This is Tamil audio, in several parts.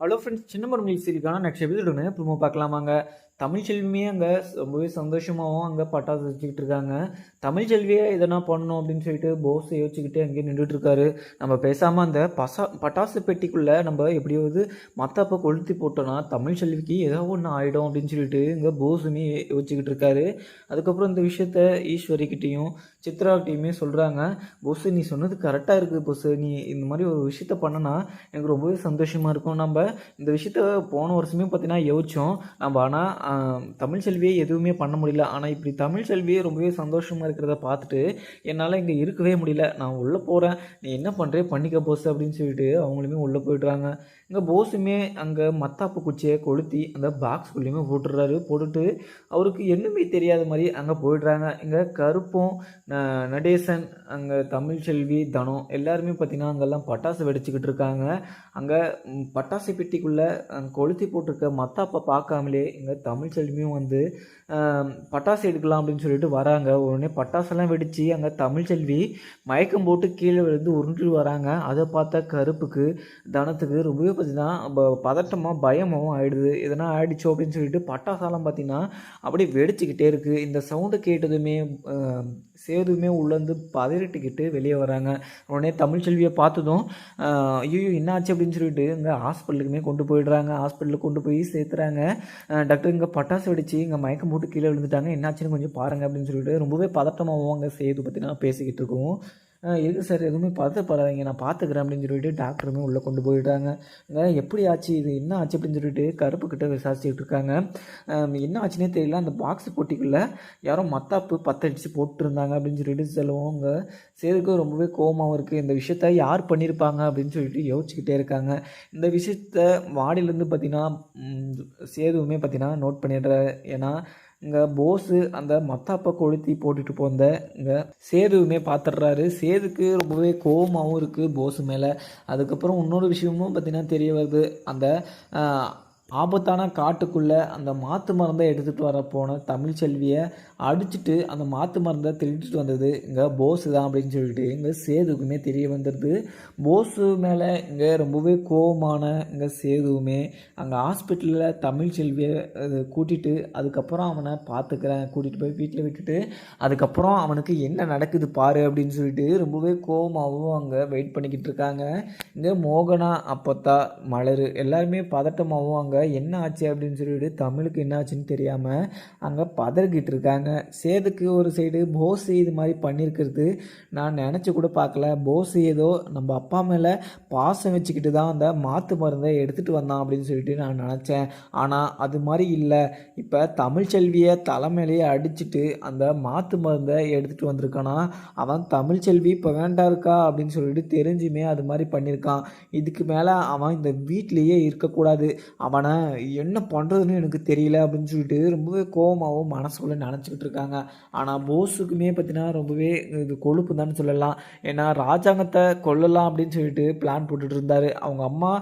ஹலோ ஃப்ரெண்ட்ஸ் சின்ன மரம் சீரிக்கான நெக்ஸ்ட் எபிசோடு ப்ரோமோ பார்க்கலாமாங்க? தமிழ் செல்வியுமே அங்கே ரொம்பவே சந்தோஷமாகவும் அங்கே பட்டாசு வச்சுக்கிட்டு இருக்காங்க. தமிழ் செல்வியே எதனா பண்ணணும் அப்படின்னு சொல்லிட்டு போஸ் யோசிச்சுக்கிட்டு அங்கேயே நின்றுட்டு இருக்காரு. நம்ம பேசாமல் அந்த பசா பட்டாசு பெட்டிக்குள்ளே நம்ம எப்படியாவது மற்றப்போ கொளுத்தி போட்டோன்னா தமிழ் செல்விக்கு ஏதோ ஒன்று ஆகிடும் அப்படின்னு சொல்லிட்டு இங்கே போஸுமே யோசிச்சுக்கிட்டு இருக்காரு. அதுக்கப்புறம் இந்த விஷயத்த ஈஸ்வரிக்கிட்டேயும் சித்ராக்கிட்டையுமே சொல்கிறாங்க போஸு நீ சொன்னது கரெக்டாக இருக்குது போஸு நீ இந்த மாதிரி ஒரு விஷயத்த பண்ணனா எனக்கு ரொம்பவே சந்தோஷமாக இருக்கும். நம்ம இந்த விஷயத்த போன வருஷமே பார்த்தீங்கன்னா யோசிச்சோம். நம்ம ஆனால் தமிழ் செல்வியே எதுவுமே பண்ண முடியல. ஆனால் இப்படி தமிழ் செல்வியே ரொம்பவே சந்தோஷமாக இருக்கிறத பார்த்துட்டு என்னால் இங்கே இருக்கவே முடியல. நான் உள்ளே போகிறேன் நீ என்ன பண்ணுறே பண்ணிக்க போஸ் அப்படின்னு சொல்லிட்டு அவங்களுமே உள்ளே போயிடுறாங்க. இங்கே போஸுமே அங்கே மத்தாப்பு குச்சியை கொளுத்தி அந்த பாக்ஸ்குள்ளேயுமே போட்டுடுறாரு. போட்டுட்டு அவருக்கு என்னமே தெரியாத மாதிரி அங்கே போயிடுறாங்க. இங்கே கருப்பும் ந- நடேசன் அங்கே தமிழ் செல்வி தனம் எல்லாருமே பார்த்திங்கன்னா அங்கெல்லாம் பட்டாசு வெடிச்சுக்கிட்டு இருக்காங்க. அங்கே பட்டாசு பெட்டிக்குள்ளே கொளுத்தி போட்டிருக்க மத்தாப்பை பார்க்காமலே இங்கே தமிழ் செல்வியும் வந்து பட்டாசு எடுக்கலாம் அப்படின்னு சொல்லிட்டு வராங்க. உடனே பட்டாசெல்லாம் வெடித்து அங்கே தமிழ் செல்வி மயக்கம் போட்டு கீழே விழுந்து உருண்டு வராங்க. அதை பார்த்தா கருப்புக்கு தனத்துக்கு ரொம்பவே பார்த்தீங்கன்னா பதட்டமாக பயமாகவும் ஆகிடுது எதனா ஆகிடுச்சோ அப்படின்னு சொல்லிட்டு பட்டாசாலாம் பார்த்தீங்கன்னா அப்படியே வெடிச்சுக்கிட்டே இருக்குது இந்த சவுண்டை கேட்டதுமே சேதுமே உள்ளேருந்து பதறிட்டுக்கிட்டு வெளியே வராங்க. உடனே தமிழ் செல்வியை பார்த்ததும் ஐயோ என்னாச்சு அப்படின்னு சொல்லிட்டு இங்கே ஹாஸ்பிட்டலுக்குமே கொண்டு போயிடுறாங்க. ஹாஸ்பிட்டலுக்கு கொண்டு போய் சேர்த்துறாங்க. டாக்டர் இங்கே பட்டாசு வெடிச்சு இங்கே மயக்கம் போட்டு கீழே விழுந்துட்டாங்க. என்னாச்சுன்னு கொஞ்சம் பாருங்கள் அப்படின்னு சொல்லிட்டு ரொம்பவே பதட்டமாகவும் அங்கே சேது பார்த்தீங்கன்னா பேசிக்கிட்டு இருக்கோம். ஆஹ், எதுக்கு சார் எதுவுமே பதட்டப்படாதீங்க. நான் பார்த்துக்கிறேன் அப்படின்னு சொல்லிட்டு டாக்டருமே உள்ளே கொண்டு போயிடுறாங்க. எப்படி ஆச்சு? இது என்ன ஆச்சு அப்படின்னு சொல்லிட்டு கருப்புக்கிட்ட விசாரிச்சுட்டு இருக்காங்க. என்ன ஆச்சுன்னே தெரியல. அந்த பாக்ஸ் போட்டிக்குள்ளே யாரோ மத்தாப்பு பத்தடிச்சு போட்டிருந்தாங்க அப்படின்னு சொல்லிட்டு சொல்லுவோம் அங்கே சேதுக்கு ரொம்பவே கோவமாகவும் இருக்குது இந்த விஷயத்த யார் பண்ணியிருப்பாங்க அப்படின்னு சொல்லிட்டு யோசிச்சுக்கிட்டே இருக்காங்க. இந்த விஷயத்த வாடியிலேருந்து பார்த்தீங்கன்னா சேதுவுமே பார்த்தீங்கன்னா நோட் பண்ணிடுற ஏன்னா இங்கே போஸு அந்த மத்தாப்பை கொளுத்தி போட்டுட்டு போந்த இங்கே சேதுவுமே பார்த்துடுறாரு சேதுக்கு ரொம்பவே கோவமாகவும் இருக்குது போஸு மேலே. அதுக்கப்புறம் இன்னொரு விஷயமும் பார்த்திங்கன்னா தெரிய வருது. அந்த ஆபத்தான காட்டுக்குள்ளே அந்த மாத்து மருந்தை எடுத்துகிட்டு வர போன தமிழ் செல்வியை அடிச்சுட்டு அந்த மாத்து மருந்தை திருடிட்டு வந்தது. இங்கே போஸு தான் அப்படின்னு சொல்லிட்டு இங்கே சேதுக்குமே தெரிய வந்துடுது போஸு மேலே இங்கே ரொம்பவே கோவமான இங்கே சேதுவுமே அங்கே ஹாஸ்பிட்டலில் தமிழ் செல்வியை அது கூட்டிகிட்டு அதுக்கப்புறம் அவனை பார்த்துக்கிறேன் கூட்டிகிட்டு போய் வீட்டில் விட்டுட்டு அதுக்கப்புறம் அவனுக்கு என்ன நடக்குது பாரு அப்படின்னு சொல்லிட்டு ரொம்பவே கோவமாகவும் அங்கே வெயிட் பண்ணிக்கிட்டு இருக்காங்க. இங்கே மோகனா அப்பத்தா மலர் எல்லாருமே பதட்டமாகவும் அங்கே என்ன ஆச்சு அப்படின்னு சொல்லிட்டு தமிழுக்கு என்ன ஆச்சுன்னு தெரியாமல் அங்கே பதறிக்கிட்டு இருக்காங்க. சேதுக்கு ஒரு சைடு போஸ் இது மாதிரி பண்ணியிருக்கிறது நான் நினச்சி கூட பார்க்கல. போஸ் ஏதோ நம்ம அப்பா மேலே பாசம் வச்சுக்கிட்டு தான் அந்த மாற்று மருந்தை எடுத்துகிட்டு வந்தான் அப்படின்னு சொல்லிட்டு நான் நினச்சேன். ஆனால் அது மாதிரி இல்லை. இப்போ தமிழ்ச்செல்வியை தலைமையிலேயே அடிச்சிட்டு அந்த மாற்று மருந்தை எடுத்துகிட்டு வந்திருக்கானா? அவன் தமிழ்ச்செல்வி இப்போ வேண்டாம் இருக்கா அப்படின்னு சொல்லிட்டு தெரிஞ்சுமே அது மாதிரி பண்ணியிருக்கான் இதுக்கு மேலே அவன் இந்த வீட்லேயே இருக்கக்கூடாது. அவனை என்ன பண்ணுறதுன்னு எனக்கு தெரியல அப்படின்னு சொல்லிட்டு ரொம்பவே கோவமாகவும் மனசுக்குள்ளே நினச்சிக்கிட்டு இருக்காங்க. ஆனால் போஸுக்குமே பார்த்தீங்கன்னா ரொம்பவே இது கொழுப்பு தான் சொல்லலாம். ஏன்னா ராஜாங்கத்தை கொல்லலாம் அப்படின்னு சொல்லிட்டு பிளான் போட்டுட்டு இருந்தார். அவங்க அம்மா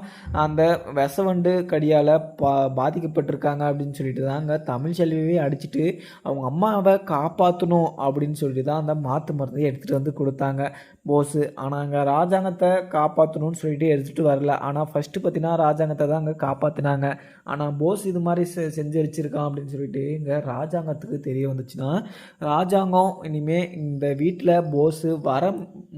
அந்த விசவண்டு கடியால் பா பாதிக்கப்பட்டிருக்காங்க அப்படின்னு சொல்லிட்டு தான் அங்கே தமிழ் செல்வியே அடிச்சிட்டு அவங்க அம்மாவை காப்பாற்றணும் அப்படின்னு சொல்லிட்டு தான் அந்த மாற்று மருந்தை எடுத்துகிட்டு வந்து கொடுத்தாங்க போஸு. ஆனால் அங்கே ராஜாங்கத்தை காப்பாற்றணும்னு சொல்லிட்டு எடுத்துகிட்டு வரல. ஆனால் ஃபஸ்ட்டு பார்த்தீங்கன்னா ராஜாங்கத்தை தான் அங்கே காப்பாற்றினாங்க ஆனால் போஸ் இது மாதிரி செ செஞ்சடிச்சிருக்கான் அப்படின்னு சொல்லிட்டு இங்கே ராஜாங்கத்துக்கு தெரிய வந்துச்சுன்னா ராஜாங்கம் இனிமேல் இந்த வீட்டில் போஸு வர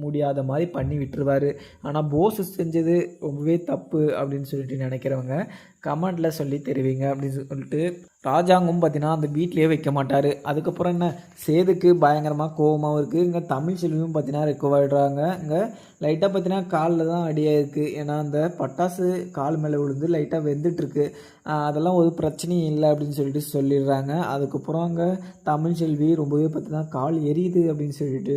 முடியாத மாதிரி பண்ணி விட்டுருவார். ஆனால் போஸ் செஞ்சது ரொம்பவே தப்பு அப்படின்னு சொல்லிட்டு நினைக்கிறவங்க கமெண்டில் சொல்லி தெரிவிங்க அப்படின்னு சொல்லிட்டு ராஜாங்கும் பார்த்தீங்கன்னா அந்த வீட்லேயே வைக்க மாட்டார். அதுக்கப்புறம் என்ன? சேதுக்கு பயங்கரமாக கோவமாகவும் இருக்குது இங்கே தமிழ் செல்வியும் பார்த்தீங்கன்னா ரெக்கவாயிடுறாங்க இங்கே லைட்டாக பார்த்தீங்கன்னா காலில் தான் அடியாக இருக்குது ஏன்னா அந்த பட்டாசு கால் மேலே விழுந்து லைட்டாக வெந்துட்டுருக்கு அதெல்லாம் ஒரு பிரச்சனையும் இல்லை அப்படின்னு சொல்லிட்டு சொல்லிடுறாங்க. அதுக்கப்புறம் அங்கே தமிழ் செல்வி ரொம்பவே பார்த்தீங்கன்னா கால் எரியுது அப்படின்னு சொல்லிட்டு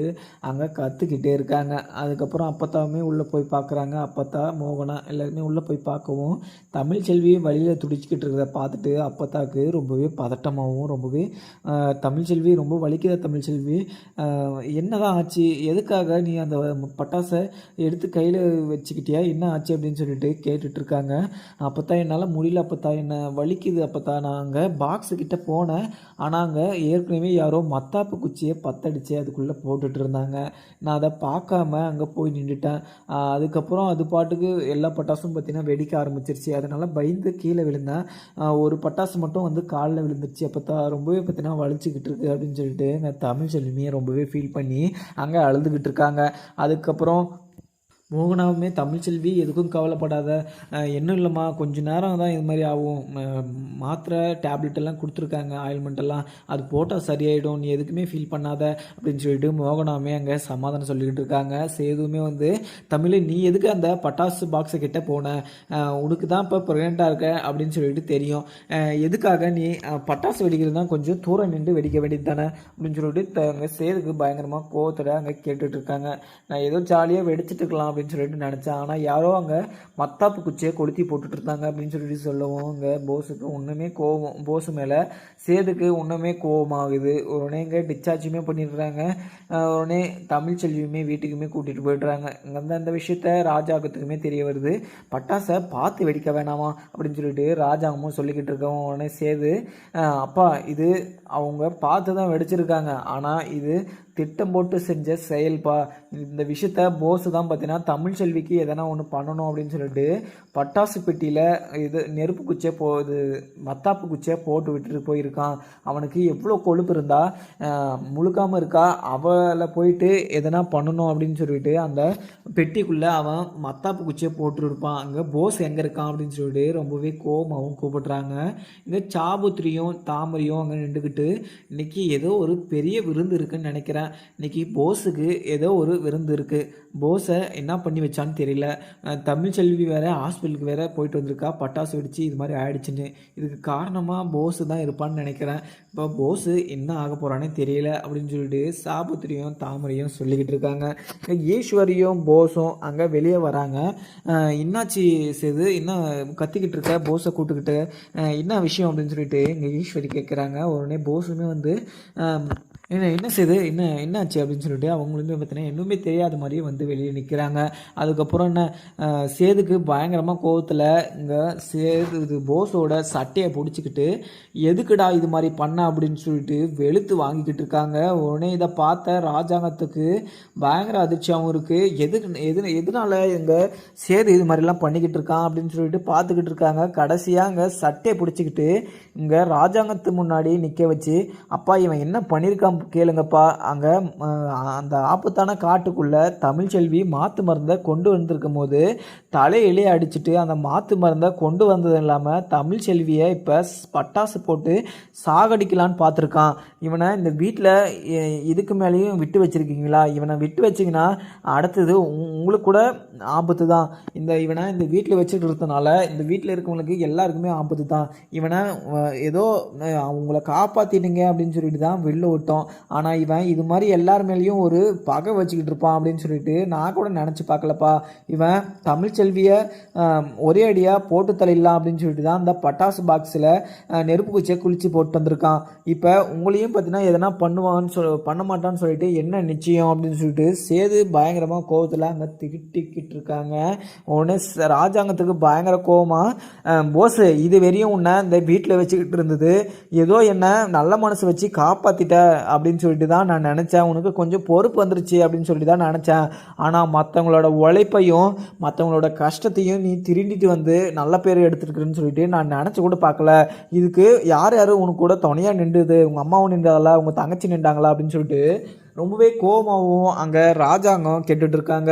அங்கே கற்றுக்கிட்டே இருக்காங்க. அதுக்கப்புறம் அப்பத்தாவுமே உள்ளே போய் பார்க்குறாங்க அப்பத்தா மோகனா எல்லாருமே உள்ளே போய் பார்க்கவும் தமிழ் செல்வி வழியில் துடிச்சிக்கிட்டு இருக்கிறத பார்த்துட்டு அப்பத்தாக்கு ரொம்பவே பதட்டமாகவும் ரொம்பவே தமிழ் செல்வி ரொம்ப வலிக்கிற தமிழ் செல்வி? என்னதான் ஆச்சு? எதுக்காக நீ அந்த பட்டாசை எடுத்து கையில் வச்சுக்கிட்டியா? என்ன ஆச்சு அப்படின்னு சொல்லிட்டு கேட்டுட்ருக்காங்க இருக்காங்க. என்னால் முடியல அப்பத்தா. என்னை வலிக்குது அப்போ தான் நான் அங்கே பாக்ஸுக்கிட்ட போனேன். ஆனால் அங்கே ஏற்கனவே யாரோ மத்தாப்பு குச்சியை பத்தடிச்சு அதுக்குள்ளே போட்டுட்டு இருந்தாங்க. நான் அதை பார்க்காம அங்கே போய் நின்றுட்டேன். அதுக்கப்புறம் அது பாட்டுக்கு எல்லா பட்டாசும் பார்த்தீங்கன்னா வெடிக்க ஆரம்பிச்சிருச்சு. அதனால் பயந்து கீழே விழுந்தேன். ஒரு பட்டாசு மட்டும் வந்து காலில் விழுந்துருச்சு அப்போ தான் ரொம்பவே பார்த்தீங்கன்னா வலிச்சுக்கிட்டு இருக்கு அப்படின்னு சொல்லிட்டு எங்கள் தமிழ் செல்வியை ரொம்பவே ஃபீல் பண்ணி அங்கே அழுதுகிட்டு இருக்காங்க. அதுக்கப்புறம் மோகனாவுமே தமிழ்ச்செல்வி எதுக்கும் கவலைப்படாத என்ன இல்லைம்மா கொஞ்ச நேரம் தான் இது மாதிரி ஆகும். மாத்திரை டேப்லெட் எல்லாம் கொடுத்துருக்காங்க ஆயில்மெண்ட் எல்லாம். அது போட்டால் சரியாயிடும் நீ எதுக்குமே ஃபீல் பண்ணாத அப்படின்னு சொல்லிட்டு மோகனாவுமே அங்கே சமாதானம் சொல்லிக்கிட்டு இருக்காங்க. சேதுவுமே வந்து தமிழ் நீ எதுக்கு அந்த பட்டாசு பாக்ஸை கிட்டே போன? உனக்கு தான் இப்போ ப்ரெக்னெண்ட்டாக இருக்க அப்படின்னு சொல்லிட்டு தெரியும். எதுக்காக நீ பட்டாசு வெடிக்கிறது தான் கொஞ்சம் தூரம் நின்று வெடிக்க வேண்டியது தானே அப்படின்னு சொல்லிட்டு அங்கே சேதுக்கு பயங்கரமாக கோவத்தோட அங்கே கேட்டுட்ருக்காங்க நான் ஏதோ ஜாலியாக வெடிச்சிட்டு இருக்கலாம் அப்படின்னு சொல்லிட்டு நினச்சேன். ஆனால் யாரோ அங்கே மத்தாப்பு குச்சியை கொளுத்தி போட்டுட்டு இருந்தாங்க அப்படின்னு சொல்லிட்டு சொல்லவும் அங்கே போஸுக்கு ஒன்றுமே கோவம் போஸ் மேலே சேதுக்கு ஒன்றுமே கோவமாகுது உடனே இங்கே டிச்சார்ஜுமே பண்ணிடுறாங்க. உடனே தமிழ் செல்வியுமே வீட்டுக்குமே கூட்டிகிட்டு போயிடுறாங்க. இங்கே அந்த விஷயத்த ராஜாங்கத்துக்குமே தெரிய வருது. பட்டாசை பார்த்து வெடிக்க வேணாமா அப்படின்னு சொல்லிட்டு ராஜாங்கமும் சொல்லிக்கிட்டு இருக்கவும் உடனே சேது அப்பா இது அவங்க பார்த்து தான் வெடிச்சிருக்காங்க. ஆனால் இது திட்டம் போட்டு செஞ்ச செயல்பா இந்த விஷயத்த போஸ் தான் பார்த்தீங்கன்னா தமிழ் செல்விக்கு எதனா ஒன்று பண்ணணும் அப்படின்னு சொல்லிட்டு பட்டாசு பெட்டியில் இது நெருப்பு குச்சியை போ இது மத்தாப்பு குச்சியை போட்டு விட்டுட்டு போயிருக்கான். அவனுக்கு எவ்வளோ கொழுப்பு இருந்தால் முழுக்காமல் இருக்கா அவளை போயிட்டு எதனா பண்ணணும் அப்படின்னு சொல்லிட்டு அந்த பெட்டிக்குள்ளே அவன் மத்தாப்பு குச்சியை போட்டுருப்பான் அங்கே போஸ் எங்கே இருக்கான் அப்படின்னு சொல்லிட்டு ரொம்பவே கோபமாகவும் கூப்பிடுறாங்க. இந்த சாபுத்திரியும் தாமரையும் அங்கே நின்றுக்கிட்டு இன்னைக்கு ஏதோ ஒரு பெரிய விருந்து இருக்குன்னு நினைக்கிறேன். இன்னைக்கு போஸுக்கு ஏதோ ஒரு விருந்து இருக்குது போஸை என்ன பண்ணி வச்சான்னு தெரியல. தமிழ் செல்வி வேறு ஹாஸ்பிட்டலுக்கு வேறு போயிட்டு வந்திருக்கா. பட்டாசு வெடித்து இது மாதிரி ஆயிடுச்சுன்னு. இதுக்கு காரணமாக போஸு தான் இருப்பான்னு நினைக்கிறேன். இப்போ போஸு என்ன ஆக போகிறானே தெரியல அப்படின்னு சொல்லிட்டு சாபுத்திரியும் தாமரையும் சொல்லிக்கிட்டு இருக்காங்க. ஈஸ்வரியும் போஸும் அங்கே வெளியே வராங்க. என்னாச்சு சேது? என்ன கத்திக்கிட்டு இருக்க? போஸை கூட்டுக்கிட்டு என்ன விஷயம் அப்படின்னு சொல்லிட்டு இங்கே ஈஸ்வரி கேட்குறாங்க உடனே போஸுமே வந்து என்ன என்ன செய்து? என்ன என்னாச்சு அப்படின்னு சொல்லிட்டு அவங்களுமே பார்த்தீங்கன்னா இன்னுமே தெரியாத மாதிரியே வந்து வெளியே நிற்கிறாங்க அதுக்கப்புறம் என்ன சேதுக்கு பயங்கரமாக கோவத்தில் இங்கே சேது இது போஸோட சட்டையை பிடிச்சிக்கிட்டு எதுக்குடா இது மாதிரி பண்ண? அப்படின்னு சொல்லிட்டு வெளுத்து வாங்கிக்கிட்டு இருக்காங்க. உடனே இதை பார்த்த ராஜாங்கத்துக்கு பயங்கர அதிர்ச்சியாகவும் இருக்குது எதுக்கு எது எதனால இங்கே சேது இது மாதிரிலாம் பண்ணிக்கிட்டு இருக்கான்? அப்படின்னு சொல்லிட்டு பார்த்துக்கிட்டு இருக்காங்க. கடைசியாக அங்கே சட்டையை பிடிச்சிக்கிட்டு இங்கே ராஜாங்கத்து முன்னாடி நிற்க வச்சு அப்பா இவன் என்ன பண்ணியிருக்கான் கேளுங்கப்பா. அங்கே அந்த ஆபத்தான காட்டுக்குள்ளே தமிழ்ச்செல்வி மாற்று மருந்தை கொண்டு வந்திருக்கும் போது தலையிலே அடிச்சிட்டு அந்த மாற்று மருந்தை கொண்டு வந்தது இல்லாமல் தமிழ்ச்செல்வியை இப்போ பட்டாசு போட்டு சாகடிக்கலான்னு பார்த்துருக்கான். இவனை இந்த வீட்டில் இதுக்கு மேலேயும் விட்டு வச்சிருக்கீங்களா? இவனை விட்டு வச்சிங்கன்னா அடுத்தது உ- உங்களுக்கு கூட ஆபத்து தான். இந்த இவனை இந்த வீட்டில் வச்சுட்டு இருந்தனால இந்த வீட்டில் இருக்கவங்களுக்கு எல்லாருக்குமே ஆபத்து தான். இவனை ஏதோ அவங்கள காப்பாற்றிடுங்க அப்படின்னு சொல்லிட்டு தான் வெளில விட்டோம். ஆனால் இவன் இது மாதிரி எல்லார் மேலேயும் ஒரு பகை வச்சுக்கிட்டு இருப்பான் அப்படின்னு சொல்லிட்டு நான் கூட நினச்சி பார்க்கலப்பா. இவன் தமிழ்ச்செல்வியை செல்வியை ஒரே அடியாக போட்டு தள்ளிடலாம் அப்படின்னு சொல்லிட்டு தான் அந்த பட்டாசு பாக்ஸில் நெருப்பு குச்சியை குளிச்சு போட்டு வந்திருக்கான். இப்போ உங்களையும் பார்த்தீங்கன்னா எதனா பண்ணுவான்னு சொல் பண்ண மாட்டான்னு சொல்லிட்டு என்ன நிச்சயம் அப்படின்னு சொல்லிட்டு சேது பயங்கரமாக கோவத்தில் அங்கே திட்டிக்கிட்டு இருக்காங்க. உடனே ராஜாங்கத்துக்கு பயங்கர கோவமாக போஸ் இது வரையும் உன்னை இந்த வீட்டில் வச்சுக்கிட்டு இருந்தது. ஏதோ என்ன நல்ல மனசு வச்சு காப்பாற்றிட்ட அப்படின்னு சொல்லிட்டு தான் நான் நினச்சேன். உனக்கு கொஞ்சம் பொறுப்பு வந்துருச்சு அப்படின்னு சொல்லிட்டு தான் நினச்சேன். ஆனால் மற்றவங்களோட உழைப்பையும் மற்றவங்களோட கஷ்டத்தையும் நீ திருண்டிட்டு வந்து நல்ல பேர் எடுத்துருக்குன்னு சொல்லிட்டு நான் நினச்சி கூட பார்க்கல. இதுக்கு யார் யார் உனக்கு கூட துணையாக நின்றுது? உங்கள் அம்மாவும் நின்றாங்களா? உங்கள் தங்கச்சி நின்றாங்களா? அப்படின்னு சொல்லிட்டு ரொம்பவே கோபமாகவும் அங்கே ராஜாங்கம் கேட்டுட்ருக்காங்க.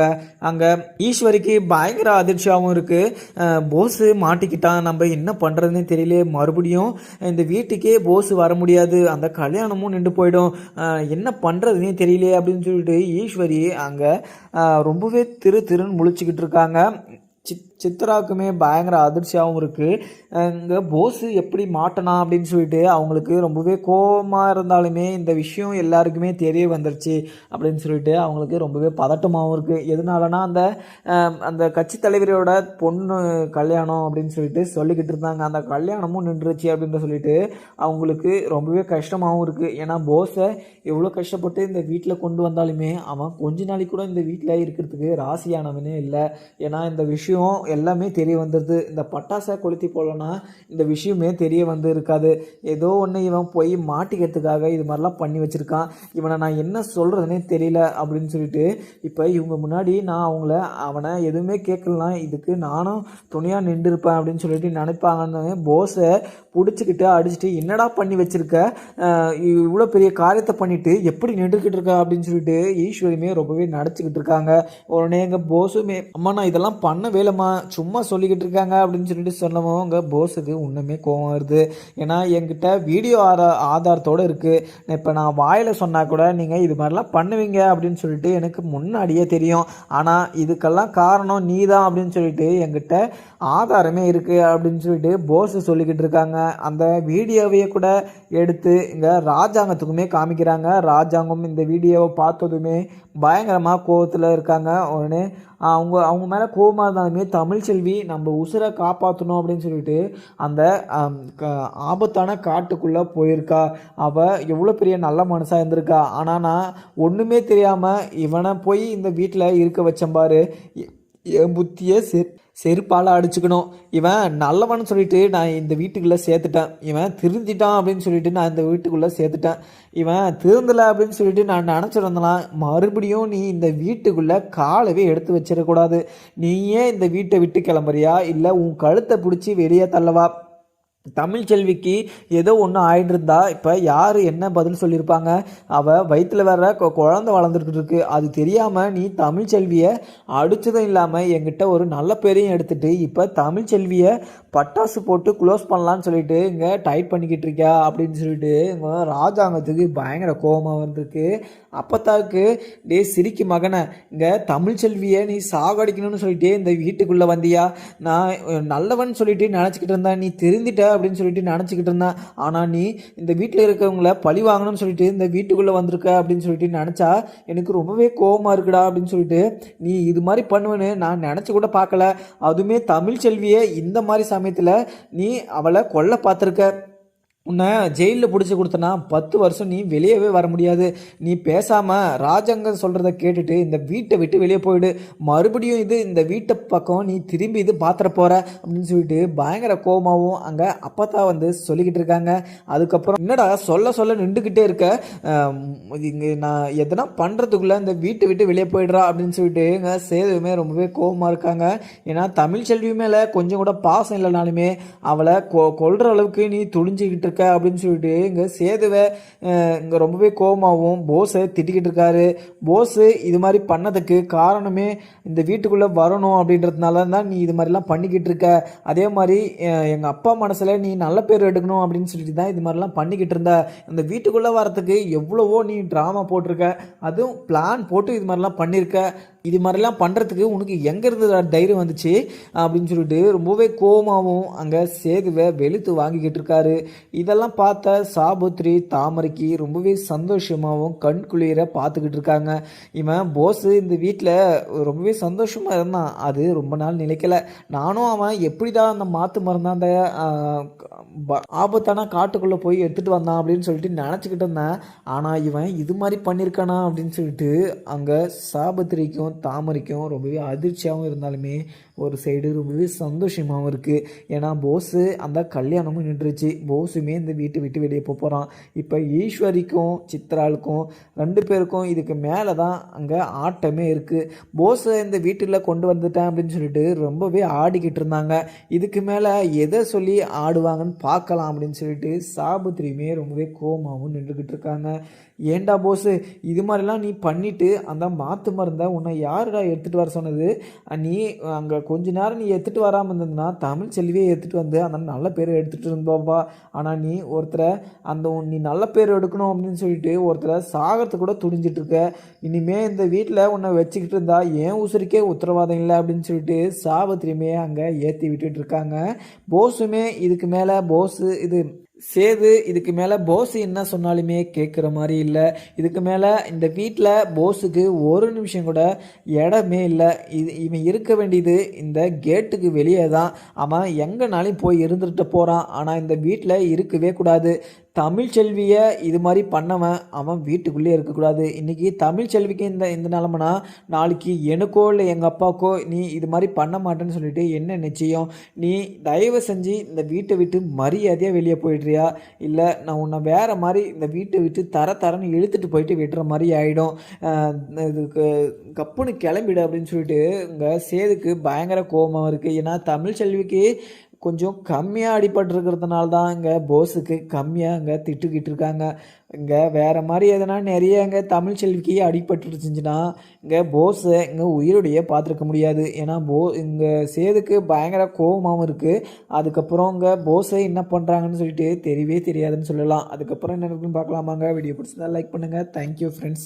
அங்கே ஈஸ்வரிக்கு பயங்கர அதிர்ச்சியாகவும் இருக்குது போஸு மாட்டிக்கிட்டான். நம்ம என்ன பண்ணுறதுனே தெரியல. மறுபடியும் இந்த வீட்டுக்கே போஸ் வர முடியாது. அந்த கல்யாணமும் நின்று போயிடும். என்ன பண்ணுறதுனே தெரியல அப்படின்னு சொல்லிட்டு ஈஸ்வரி அங்கே ரொம்பவே திரு திருன்னு முழிச்சுக்கிட்டு இருக்காங்க சித் சித்ராக்குமே பயங்கர அதிர்ச்சியாகவும் இருக்குது இங்கே போஸு எப்படி மாட்டனா அப்படின்னு சொல்லிட்டு அவங்களுக்கு ரொம்பவே கோபமாக இருந்தாலுமே இந்த விஷயம் எல்லாருக்குமே தெரிய வந்துருச்சு அப்படின்னு சொல்லிட்டு அவங்களுக்கு ரொம்பவே பதட்டமாகவும் இருக்குது எதனாலனா அந்த அந்த கட்சி தலைவரோட பொண்ணு கல்யாணம் அப்படின்னு சொல்லிட்டு சொல்லிக்கிட்டு இருந்தாங்க. அந்த கல்யாணமும் நின்றுச்சு அப்படின்னு சொல்லிட்டு அவங்களுக்கு ரொம்பவே கஷ்டமாகவும் இருக்குது ஏன்னா போஸை எவ்வளோ கஷ்டப்பட்டு இந்த வீட்டில் கொண்டு வந்தாலுமே அவன் கொஞ்ச நாளைக்கு கூட இந்த வீட்டில் இருக்கிறதுக்கு ராசியானவனே இல்லை. ஏன்னா இந்த விஷயம் எல்லாமே தெரிய வந்துடுது இந்த பட்டாசை கொளுத்தி போடலன்னா இந்த விஷயமே தெரிய வந்து இருக்காது. ஏதோ ஒன்று இவன் போய் மாட்டிக்கிறதுக்காக இது மாதிரிலாம் பண்ணி வச்சுருக்கான். இவனை நான் என்ன சொல்கிறதுனே தெரியல அப்படின்னு சொல்லிட்டு இப்போ இவங்க முன்னாடி நான் அவங்கள அவனை எதுவுமே கேட்கலாம் இதுக்கு நானும் துணையாக நின்றுருப்பேன் அப்படின்னு சொல்லிட்டு நினைப்பாங்கன்னு போஸை பிடிச்சிக்கிட்டு அடிச்சுட்டு என்னடா பண்ணி வச்சுருக்க? இவ்வளோ பெரிய காரியத்தை பண்ணிவிட்டு எப்படி நின்றுக்கிட்டு இருக்க? அப்படின்னு சொல்லிட்டு ஈஸ்வரியுமே ரொம்பவே நடிச்சுக்கிட்டு இருக்காங்க. உடனே எங்கள் போஸுமே அம்மா நான் இதெல்லாம் பண்ண வேலைம்மா சும்மா சொல்லிக்கிட்டு இருக்காங்க அப்படின்னு சொல்லிட்டு சொன்னவும் உங்கள் போஸுக்கு இன்னுமே கோவம் வருது. ஏன்னா என்கிட்ட வீடியோ ஆதார ஆதாரத்தோடு இருக்குது இப்போ நான் வாயில் சொன்னால் கூட நீங்கள் இது மாதிரிலாம் பண்ணுவீங்க அப்படின்னு சொல்லிட்டு எனக்கு முன்னாடியே தெரியும். ஆனால் இதுக்கெல்லாம் காரணம் நீ தான் அப்படின்னு சொல்லிட்டு என்கிட்ட ஆதாரமே இருக்குது அப்படின்னு சொல்லிட்டு போஸ் சொல்லிக்கிட்டு இருக்காங்க. அந்த வீடியோவையே கூட எடுத்து இங்கே ராஜாங்கத்துக்குமே காமிக்கிறாங்க. ராஜாங்கம் இந்த வீடியோவை பார்த்ததுமே பயங்கரமாக கோவத்தில் இருக்காங்க. உடனே அவங்க அவங்க மேலே கோவமாக இருந்தாலுமே தமிழ்ச்செல்வி நம்ம உசுரை காப்பாற்றணும் அப்படின்னு சொல்லிட்டு அந்த க- ஆபத்தான காட்டுக்குள்ளே போயிருக்கா. அவள் எவ்வளோ பெரிய நல்ல மனசாக இருந்திருக்கா. ஆனால் நான் ஒன்றுமே தெரியாமல் இவனை போய் இந்த வீட்டில் இருக்க வச்சம்பாரு எ- என் புத்தியை செ செருப்பால் அடிச்சுக்கணும். இவன் நல்லவன் சொல்லிட்டு நான் இந்த வீட்டுக்குள்ளே சேர்த்துட்டேன். இவன் திருந்திட்டான் அப்படின்னு சொல்லிட்டு நான் இந்த வீட்டுக்குள்ளே சேர்த்துட்டேன். இவன் திருந்தலை அப்படின்னு சொல்லிட்டு நான் நினச்சிருந்தலாம் மறுபடியும் நீ இந்த வீட்டுக்குள்ளே காலவே எடுத்து வச்சிடக்கூடாது. நீ ஏன் இந்த வீட்டை விட்டு கிளம்புறியா? இல்லை உன் கழுத்தை பிடிச்சி வெளியே தள்ளவா? தமிழ்ச்செல்விக்கு ஏதோ ஒன்று ஆயிட்டு இருந்தா இப்போ யார் என்ன பதில் சொல்லியிருப்பாங்க? அவள் வயிற்றில் வேற கொ- குழந்தை வளர்ந்துட்டு இருக்கு. அது தெரியாமல் நீ தமிழ்ச்செல்வியை அடித்ததும் இல்லாமல் என்கிட்ட ஒரு நல்ல பேரையும் எடுத்துட்டு இப்போ தமிழ்ச்செல்வியை பட்டாசு போட்டு க்ளோஸ் பண்ணலான்னு சொல்லிட்டு இங்கே டைட் பண்ணிக்கிட்டு இருக்கியா? அப்படின்னு சொல்லிட்டு இங்கே ராஜாங்கத்துக்கு பயங்கர கோபமாக வந்திருக்கு. அப்பத்தாவுக்கு டே சிரிக்கு மகனை இங்கே தமிழ்ச்செல்வியை நீ சாகடிக்கணும்னு சொல்லிட்டு இந்த வீட்டுக்குள்ளே வந்தியா? நான் நல்லவன் சொல்லிட்டு நினச்சிக்கிட்டு இருந்தேன். நீ திருந்திட்ட அப்படின்னு சொல்லிட்டு நினச்சிக்கிட்டு இருந்தேன். ஆனால் நீ இந்த வீட்டில் இருக்கிறவங்கள பழி வாங்கணும்னு சொல்லிட்டு இந்த வீட்டுக்குள்ளே வந்திருக்க அப்படின்னு சொல்லிட்டு நினச்சா எனக்கு ரொம்பவே கோவமாக இருக்குடா அப்படின்னு சொல்லிட்டு நீ இது மாதிரி பண்ணுவேன்னு நான் நினச்சி கூட பார்க்கல. அதுவுமே தமிழ் செல்வியை இந்த மாதிரி சமயத்தில் நீ அவளை கொல்ல பார்த்துருக்க. உன்னை ஜெயிலில் பிடிச்சி கொடுத்தனா பத்து வருஷம் நீ வெளியவே வர முடியாது. நீ பேசாமல் ராஜாங்கம் சொல்கிறத கேட்டுட்டு இந்த வீட்டை விட்டு வெளியே போயிடு. மறுபடியும் இது இந்த வீட்டை பக்கம் நீ திரும்பி இது பாத்திர போகிற அப்படின்னு சொல்லிட்டு பயங்கர கோபமாகவும் அங்கே அப்பத்தா வந்து சொல்லிக்கிட்டு இருக்காங்க. அதுக்கப்புறம் என்னடா சொல்ல சொல்ல நின்றுக்கிட்டே இருக்க? இங்கே நான் எதனா பண்ணுறதுக்குள்ளே இந்த வீட்டை விட்டு வெளியே போயிடுறா அப்படின்னு சொல்லிட்டு இங்கே சேதுவுமே ரொம்பவே கோபமாக இருக்காங்க. ஏன்னா தமிழ் செல்வி மேலே கொஞ்சம் கூட பாசம் இல்லைனாலுமே அவளை கொ கொள்கிற அளவுக்கு நீ துணிஞ்சிக்கிட்டு இருக்க இருக்க அப்படின்னு சொல்லிட்டு இங்கே சேதுவை இங்கே ரொம்பவே கோபமாகவும் போஸை திட்டிக்கிட்டு இருக்காரு. போஸு இது மாதிரி பண்ணதுக்கு காரணமே இந்த வீட்டுக்குள்ளே வரணும் அப்படின்றதுனால தான் நீ இது மாதிரிலாம் பண்ணிக்கிட்டு இருக்க. அதே மாதிரி எங்கள் அப்பா மனசில் நீ நல்ல பேர் எடுக்கணும் அப்படின்னு சொல்லிட்டு தான் இது மாதிரிலாம் பண்ணிக்கிட்டு இருந்த. இந்த வீட்டுக்குள்ளே வரத்துக்கு எவ்வளவோ நீ ட்ராமா போட்டிருக்க. அதுவும் பிளான் போட்டு இது மாதிரிலாம் பண்ணியிருக்க இது மாதிரிலாம் பண்ணுறதுக்கு உனக்கு எங்கேருந்து தைரியம் வந்துச்சு அப்படின்னு சொல்லிட்டு ரொம்பவே கோபமாகவும் அங்கே சேதுவை வெளுத்து வாங்கிக்கிட்டு இருக்காரு. இதெல்லாம் பார்த்த சாபுத்ரி தாமரைக்கு ரொம்பவே சந்தோஷமாகவும் கண் குளிர பார்த்துக்கிட்டு இருக்காங்க. இவன் போஸு இந்த வீட்டில் ரொம்பவே சந்தோஷமாக இருந்தான். அது ரொம்ப நாள் நிலைக்கல. நானும் அவன் எப்படி தான் அந்த மாற்று மருந்தான் அந்த ஆபத்தான காட்டுக்குள்ளே போய் எடுத்துகிட்டு வந்தான் அப்படின்னு சொல்லிட்டு நினச்சிக்கிட்டு இருந்தேன். ஆனால் இவன் இது மாதிரி பண்ணியிருக்கானா அப்படின்னு சொல்லிட்டு அங்கே சாபத்திரிக்கும் தாமரைக்கும் ரொம்பவே அதிர்ச்சியாகவும் இருந்தாலுமே ஒரு சைடு ரொம்பவே சந்தோஷமாகவும் இருக்குது ஏன்னா போஸு அந்த கல்யாணமும் நின்றுச்சு போஸுமே இந்த வீட்டை விட்டு வெளியே போக போகிறான் இப்போ ஈஸ்வரிக்கும் சித்ராளுக்கும் ரெண்டு பேருக்கும் இதுக்கு மேலே தான் அங்கே ஆட்டமே இருக்குது போஸை இந்த வீட்டில் கொண்டு வந்துட்டேன் அப்படின்னு சொல்லிட்டு ரொம்பவே ஆடிக்கிட்டு இருந்தாங்க. இதுக்கு மேலே எதை சொல்லி ஆடுவாங்கன்னு பார்க்கலாம் அப்படின்னு சொல்லிட்டு சாபுத்திரியுமே ரொம்பவே கோமாவும் நின்றுக்கிட்டு இருக்காங்க. ஏன்டா போஸு இது மாதிரிலாம் நீ பண்ணிவிட்டு அந்த மாற்று மருந்தை உன்னை யாருடா எடுத்துகிட்டு வர சொன்னது? நீ அங்கே கொஞ்ச நேரம் நீ எடுத்துகிட்டு வராமல் இருந்ததுன்னா தமிழ் செல்வியே எடுத்துகிட்டு வந்து அந்த நல்ல பேர் எடுத்துகிட்டு இருந்தோப்பா ஆனால் நீ ஒருத்தரை அந்த உன் நீ நல்ல பேர் எடுக்கணும் அப்படின்னு சொல்லிட்டு ஒருத்தரை சாகறதுக்கு கூட துணிஞ்சிட்டு இருக்க. இனிமே இந்த வீட்டில் உன்னை வச்சுக்கிட்டு இருந்தா ஏன் உசுருக்கே உத்தரவாதம் இல்லை அப்படின்னு சொல்லிட்டு சாவத்திரியுமே அங்கே ஏற்றி விட்டுட்டு இருக்காங்க. போஸுமே இதுக்கு மேலே போஸு இது சேது இதுக்கு மேலே போஸ் என்ன சொன்னாலுமே கேட்குற மாதிரி இல்லை. இதுக்கு மேலே இந்த வீட்டில் போஸுக்கு ஒரு நிமிஷம் கூட இடமே இல்லை. இது இவன் இருக்க வேண்டியது இந்த கேட்டுக்கு வெளியே தான் அவன் எங்கேனாலும் போய் இருந்துட்டு போகிறான் ஆனால் இந்த வீட்டில் இருக்கவே கூடாது. தமிழ் செல்வியை இது மாதிரி பண்ணவன் அவன் வீட்டுக்குள்ளே இருக்கக்கூடாது. இன்றைக்கி தமிழ் செல்விக்கு இந்த இந்த நிலமனா நாளைக்கு எனக்கோ இல்லை எங்கள் அப்பாக்கோ நீ இது மாதிரி பண்ண மாட்டேன்னு சொல்லிட்டு என்ன நிச்சயம்? நீ தயவு செஞ்சு இந்த வீட்டை விட்டு மரியாதையாக வெளியே போயிடுறியா? இல்லை நான் உன்னை வேறு மாதிரி இந்த வீட்டை விட்டு தர தரன்னு இழுத்துட்டு போயிட்டு விட்டுற மாதிரி ஆகிடும் இதுக்கு கப்புன்னு கிளம்பிடு அப்படின்னு சொல்லிட்டு இங்கே சேதுக்கு பயங்கர கோபம் இருக்குது ஏன்னா தமிழ் செல்விக்கு கொஞ்சம் கம்மியாக அடிபட்டிருக்கிறதுனால தான் இங்கே போஸுக்கு கம்மியாக இங்கே திட்டுக்கிட்டு இருக்காங்க இங்கே வேறு மாதிரி எதனா நிறைய இங்கே தமிழ் செல்விக்கு அடிபட்டுருச்சுன்னா இங்கே போஸை இங்கே உயிரோடைய பார்த்துருக்க முடியாது. ஏன்னா போ இங்கே சேதுக்கு பயங்கர கோபமாகவும் இருக்குது அதுக்கப்புறம் இங்கே போஸை என்ன பண்ணுறாங்கன்னு சொல்லிட்டு தெரியவே தெரியாதுன்னு சொல்லலாம். அதுக்கப்புறம் என்ன இருக்குன்னு பார்க்கலாமாங்க. வீடியோ பிடிச்சதா லைக் பண்ணுங்கள் தேங்க்யூ ஃப்ரெண்ட்ஸ்